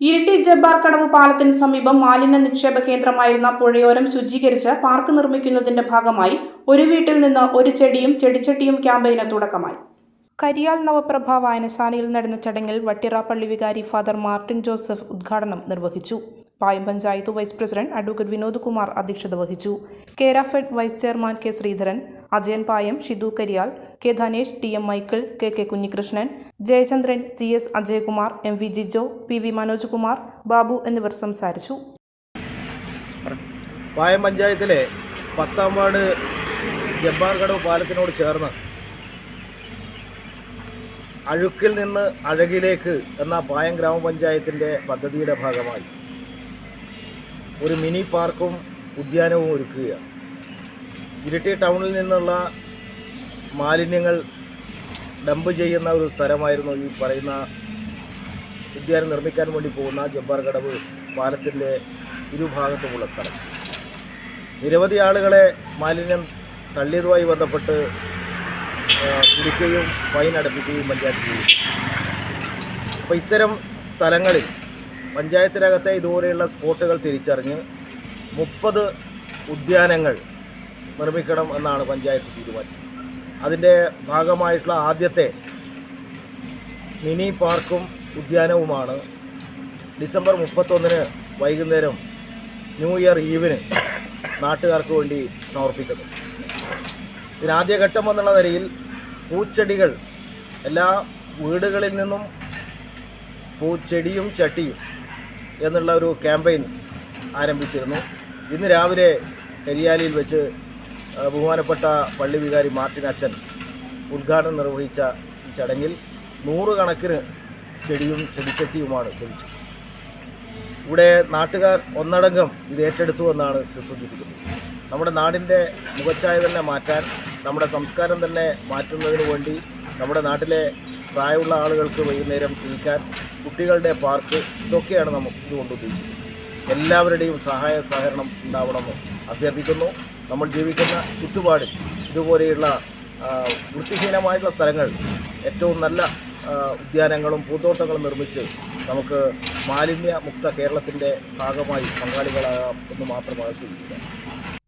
ഇരിട്ടി ജബ്ബാർ കടവ് പാലത്തിന് സമീപം മാലിന്യ നിക്ഷേപ കേന്ദ്രമായിരുന്ന പുഴയോരം ശുചീകരിച്ച് പാർക്ക് നിർമ്മിക്കുന്നതിന്റെ ഭാഗമായി ഒരു വീട്ടിൽ നിന്ന് ഒരു ചെടിയും ചെടിച്ചട്ടിയും ക്യാമ്പയിന് തുടക്കമായി. കരിയാൽ നവപ്രഭ വായനശാലയിൽ നടന്ന ചടങ്ങിൽ വട്ടിറാപ്പള്ളി വികാരി ഫാദർ മാർട്ടിൻ ജോസഫ് ഉദ്ഘാടനം നിർവഹിച്ചു. Payam panchayat vice president advocate Vinod Kumar അധ്യക്ഷത വഹിച്ചു. Kerafed vice chairman K Sreedharan Ajayan Payam Shidu Kariyal K Dhanesh T M Michael K K Kunhikrishnan Jayachandran C S Ajayakumar M V Jijo P V Manoj Kumar Babu എന്നിവർ സംസാരിച്ചു. പായം പഞ്ചായത്തിലെ പത്താം ward ജബ്ബാർകടവ് പാലത്തിനോട് ചേർന്ന് അഴുക്കിൽ നിന്ന് അഴകിലേക്ക് എന്ന പായം ഗ്രാമപഞ്ചായത്തിന്റെ പദ്ധതിയുടെ ഭാഗമായി ഒരു മിനി പാർക്കും ഉദ്യാനവും ഒരുക്കുകയാണ്. ഇരിട്ടി ടൗണിൽ നിന്നുള്ള മാലിന്യങ്ങൾ ഡംപ് ചെയ്യുന്ന ഒരു സ്ഥലമായിരുന്നു ഈ പറയുന്ന ഉദ്യാനം നിർമ്മിക്കാൻ വേണ്ടി പോകുന്ന ജബ്ബാർ കടവ് പാലത്തിന്റെ ഇരുഭാഗത്തുമുള്ള സ്ഥലം. നിരവധി ആളുകളെ മാലിന്യം തള്ളിയതുമായി ബന്ധപ്പെട്ട് കുടിക്കുകയും ഫൈൻ അടപ്പിക്കുകയും പഞ്ചായത്ത് ചെയ്യും അപ്പോൾ ഇത്തരം സ്ഥലങ്ങളിൽ പഞ്ചായത്തിനകത്തെ ഇതുപോലെയുള്ള സ്പോട്ടുകൾ തിരിച്ചറിഞ്ഞ് മുപ്പത് ഉദ്യാനങ്ങൾ നിർമ്മിക്കണം എന്നാണ് പഞ്ചായത്ത് തീരുമാനിച്ചത്. അതിന്റെ ഭാഗമായിട്ടുള്ള ആദ്യത്തെ മിനി പാർക്കും ഉദ്യാനവുമാണ്. ഡിസംബർ മുപ്പത്തൊന്നിന് വൈകുന്നേരം ന്യൂ ഇയർ ഈവിന് നാട്ടുകാർക്ക് വേണ്ടി സമർപ്പിക്കുന്നത് ഇതിന് ആദ്യഘട്ടം എന്നുള്ള നിലയിൽ പൂച്ചെടികൾ എല്ലാ വീടുകളിൽ നിന്നും പൂച്ചെടിയും ചട്ടിയും എന്നുള്ള ഒരു ക്യാമ്പയിൻ ആരംഭിച്ചിരുന്നു. ഇന്ന് രാവിലെ കരിയാലിയിൽ വെച്ച് ബഹുമാനപ്പെട്ട പള്ളി വികാരി മാർട്ടിൻ അച്ഛൻ ഉദ്ഘാടനം നിർവഹിച്ച ഈ ചടങ്ങിൽ നൂറുകണക്കിന് ചെടിയും ചെടിച്ചട്ടിയുമാണ് ലഭിച്ചത്. ഇവിടെ നാട്ടുകാർ ഒന്നടങ്കം ഇത് ഏറ്റെടുത്തു എന്നാണ് ഇത് സൂചിപ്പിക്കുന്നത്. നമ്മുടെ നാടിന്റെ മുഖച്ഛായ തന്നെ മാറ്റാൻ നമ്മുടെ സംസ്കാരം തന്നെ മാറ്റുന്നതിന് വേണ്ടി നമ്മുടെ നാട്ടിലെ പ്രായമുള്ള ആളുകൾക്ക് വൈകുന്നേരം ഇരിക്കാൻ കുട്ടികളുടെ പാർക്ക് ഇതൊക്കെയാണ് നമുക്ക് ഇതുകൊണ്ട് ഉദ്ദേശിക്കുന്നത്. എല്ലാവരുടെയും സഹായ സഹകരണം ഉണ്ടാവണമെന്ന് അഭ്യർത്ഥിക്കുന്നു. നമ്മൾ ജീവിക്കുന്ന ചുറ്റുപാടിൽ ഇതുപോലെയുള്ള വൃത്തിഹീനമായിട്ടുള്ള സ്ഥലങ്ങൾ ഏറ്റവും നല്ല ഉദ്യാനങ്ങളും പൂന്തോട്ടങ്ങളും നിർമ്മിച്ച് നമുക്ക് മാലിന്യ മുക്ത കേരളത്തിന്റെ ഭാഗമായി പങ്കാളികളാകാം എന്ന് മാത്രമാണ് സൂചിപ്പിക്കുക